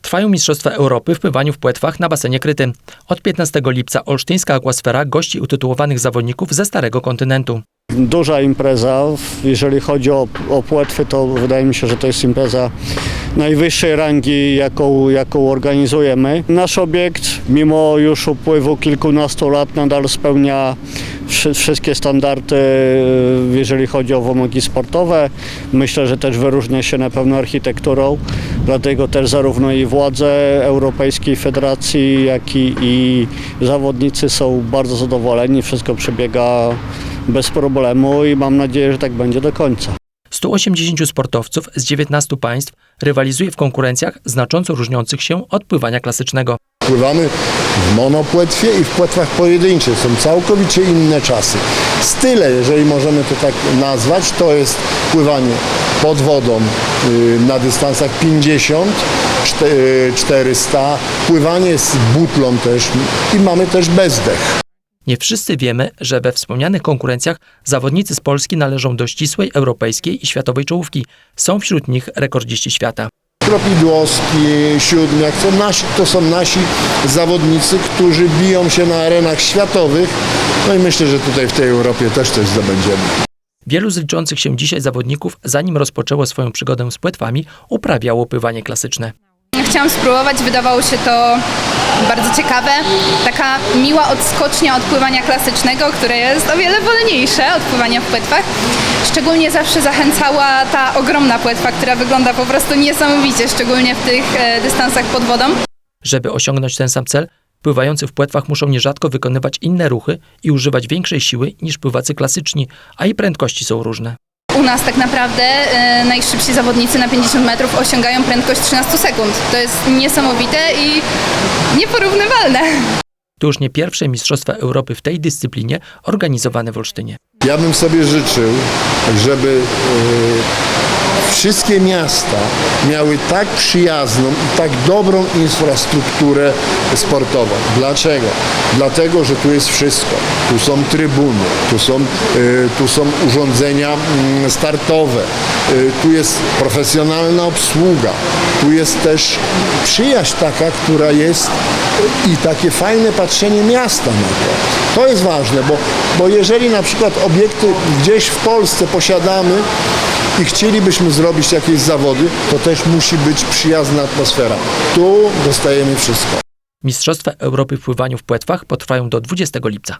Trwają Mistrzostwa Europy w pływaniu w płetwach na basenie krytym. Od 15 lipca olsztyńska akwasfera gości utytułowanych zawodników ze Starego Kontynentu. Duża impreza, jeżeli chodzi o, o płetwy, to wydaje mi się, że to jest impreza najwyższej rangi, jaką, jaką organizujemy. Nasz obiekt, mimo już upływu kilkunastu lat, nadal spełnia wszystkie standardy, jeżeli chodzi o wymogi sportowe. Myślę, że też wyróżnia się na pewno architekturą, dlatego też zarówno i władze Europejskiej Federacji, jak i, i zawodnicy są bardzo zadowoleni. Wszystko przebiega bez problemu i mam nadzieję, że tak będzie do końca. 180 sportowców z 19 państw rywalizuje w konkurencjach znacząco różniących się od pływania klasycznego. Pływamy w monopłetwie i w płetwach pojedynczych. Są całkowicie inne czasy. Style, jeżeli możemy to tak nazwać, to jest pływanie pod wodą y, na dystansach 50, czte- y, 400, pływanie z butlą też i mamy też bezdech. Nie wszyscy wiemy, że we wspomnianych konkurencjach zawodnicy z Polski należą do ścisłej europejskiej i światowej czołówki. Są wśród nich rekordziści świata. Kropidłowski, Siódmiak, to, nasi, to są nasi zawodnicy, którzy biją się na arenach światowych. No i myślę, że tutaj w tej Europie też coś zdobędziemy. Wielu z liczących się dzisiaj zawodników, zanim rozpoczęło swoją przygodę z płetwami, uprawiało pływanie klasyczne. Chciałam spróbować, wydawało się to bardzo ciekawe. Taka miła odskocznia od pływania klasycznego, które jest o wiele wolniejsze od pływania w płetwach. Szczególnie zawsze zachęcała ta ogromna płetwa, która wygląda po prostu niesamowicie, szczególnie w tych e, dystansach pod wodą. Żeby osiągnąć ten sam cel, pływający w płetwach muszą nierzadko wykonywać inne ruchy i używać większej siły niż pływacy klasyczni, a i prędkości są różne. U nas tak naprawdę e, najszybsi zawodnicy na 50 metrów osiągają prędkość 13 sekund. To jest niesamowite i nieporównywalne. To już nie pierwsze Mistrzostwa Europy w tej dyscyplinie organizowane w Olsztynie. Ja bym sobie życzył, żeby e, wszystkie miasta miały tak przyjazną i tak dobrą infrastrukturę sportową. Dlaczego? Dlatego, że tu jest wszystko. Tu są trybuny, tu są, e, tu są urządzenia mm, startowe, e, tu jest profesjonalna obsługa, tu jest też przyjaźń taka, która jest i takie fajne patrzenie miasta na to. To jest ważne, bo, bo jeżeli na przykład obiekty gdzieś w Polsce posiadamy i chcielibyśmy zrobić jakieś zawody, to też musi być przyjazna atmosfera. Tu dostajemy wszystko. Mistrzostwa Europy w pływaniu w płetwach potrwają do 20 lipca.